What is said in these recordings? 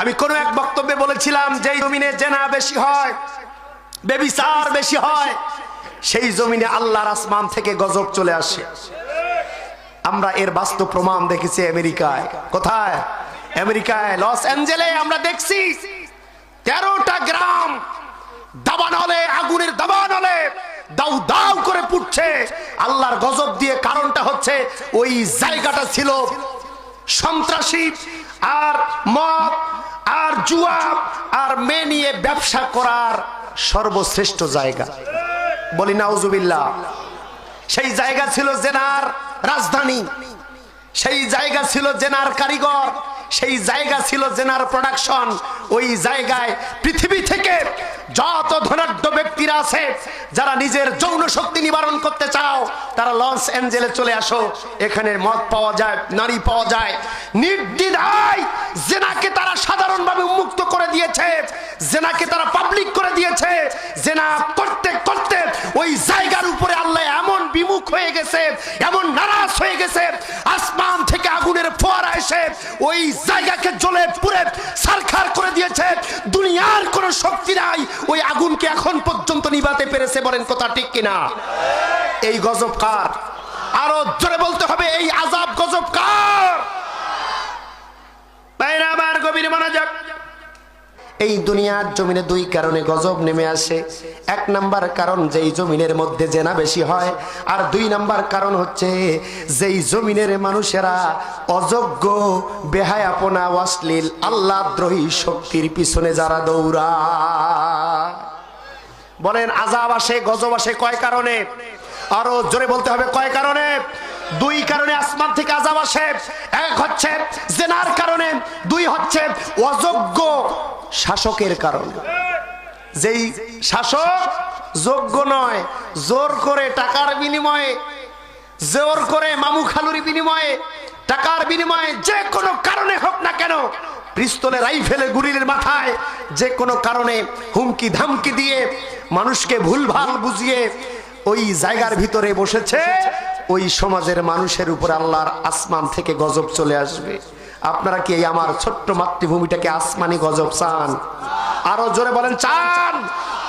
আমি কোনো এক বক্তব্যে বলেছিলাম যে জমিনে জেনা বেশি হয়, বেবিচার বেশি হয়, সেই জমিনে আল্লাহর আসমান থেকে গজব চলে আসে। আমরা এর বাস্তব প্রমাণ দেখেছি আমেরিকায়। কোথায়? আমেরিকায়, লস অ্যাঞ্জেলে আমরা দেখছি তেরোটা গ্রাম দাবানলে, আগুনের দাবানলে দাউ দাউ করে পুড়ছে। আল্লাহর গজব দিয়ে কারণটা হচ্ছে ওই জায়গাটা ছিল সন্ত্রাসী আর মদ জুয়া আর মেয়ে নিয়ে ব্যবসা করার সর্বশ্রেষ্ঠ জায়গা। বলি, নাউজুবিল্লাহ। সেই জায়গা ছিল জেনার রাজধানী। সেই জায়গা ছিল জেনার কারিগর। সেই জায়গা ছিল জেনার প্রোডাকশন। ওই জায়গায় পৃথিবী থেকে যত ধনাঢ্য ব্যক্তিরা আছে, যারা নিজের যৌন শক্তি নিবারণ করতে চাও, তারা লস অ্যাঞ্জেলে চলে আসো। এখানে মদ পাওয়া যায়, নারী পাওয়া যায়। নির্দ্বিধায় জেনাকে তারা সাধারণভাবে উন্মুক্ত করে দিয়েছে জেনাকে তারা পাবলিক করে দিয়েছে। জেনা করতে করতে ওই জায়গার উপরে আল্লাহ এমন বিমুখ হয়ে গেছে, এমন নারাজ হয়ে গেছে, আসমান থেকে আগুনের ফোয়ারা এসে ওই জায়গাকে জ্বলে পুড়ে সারখার করে দিয়েছে। দুনিয়ার কোনো শক্তি নাই, ওই আগুনকে এখন পর্যন্ত নিভাতে পেরেছে বলেন কথা ঠিক কিনা? এই গজব কার? আরও জোরে বলতে হবে, এই আজাব গজব কার? না আমার গভীর মনোযোগ এই দুনিয়ার জমিনে দুই কারণে গজব নেমে আসে। এক নাম্বার কারণ যেই জমিনের মধ্যে জেনা বেশি হয়, আর দুই নাম্বার কারণ হচ্ছে যেই জমিনের মানুষেরা অযোগ্য বেহায় বেহায়াপনা, অশ্লীল আল্লাদ্রোহী শক্তির পিছনে যারা দৌড়া বলেন আজাব আসে, গজব আসে কয় কারণে? আরও জোরে বলতে হবে, কয় কারণে? দুই কারণে আসমান থেকে আজাব আসে। এক হচ্ছে জেনার কারণে, দুই হচ্ছে অযোগ্য শাসকের কারণে। যেই শাসক যোগ্য নয়, জোর করে টাকার বিনিময়ে, জোর করে মামু খালুর বিনিময়ে, টাকার বিনিময়ে যে কোনো কারণে হোক না কেন, পিস্তলে রাইফেলে গুলির মাথায় যে কোনো কারণে হুমকি ধামকি দিয়ে মানুষকে ভুলভাল বুঝিয়ে ওই জায়গার ভিতরে বসেছে, ওই সমাজের মানুষের উপর আল্লাহর আসমান থেকে গজব চলে আসবে। আপনারা কি এই আমার ছোট্ট মাতৃভূমিটাকে আসমানি গজব চান? আরও জোরে বলেন, চান!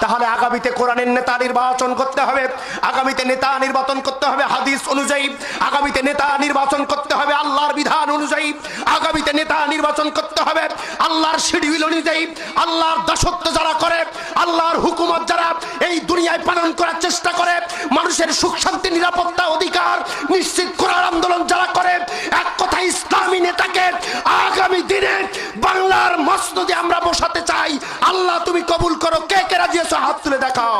তাহলে আগামীতে কোরআনের নেতা নির্বাচন করতে হবে, আগামীতে নেতা নির্বাচন করতে হবে হাদিস অনুযায়ী, আগামীতে নেতা নির্বাচন করতে হবে আল্লাহর বিধান অনুযায়ী, আগামীতে নেতা নির্বাচন করতে হবে আল্লাহর শিডিউল অনুযায়ী, আল্লাহর দাসত্ব যারা করে, আল্লাহর হুকুমত যারা এই দুনিয়ায় পালন করার চেষ্টা করে, মানুষের সুখ শান্তি, নিরাপত্তা, অধিকার নিশ্চিত ইসলামী নেতাকে আগামী দিনে বাংলার মসনদে আমরা বসাতে চাই। আল্লাহ তুমি কবুল করো। কে কে রাজি আছো? হাত তুলে দেখাও।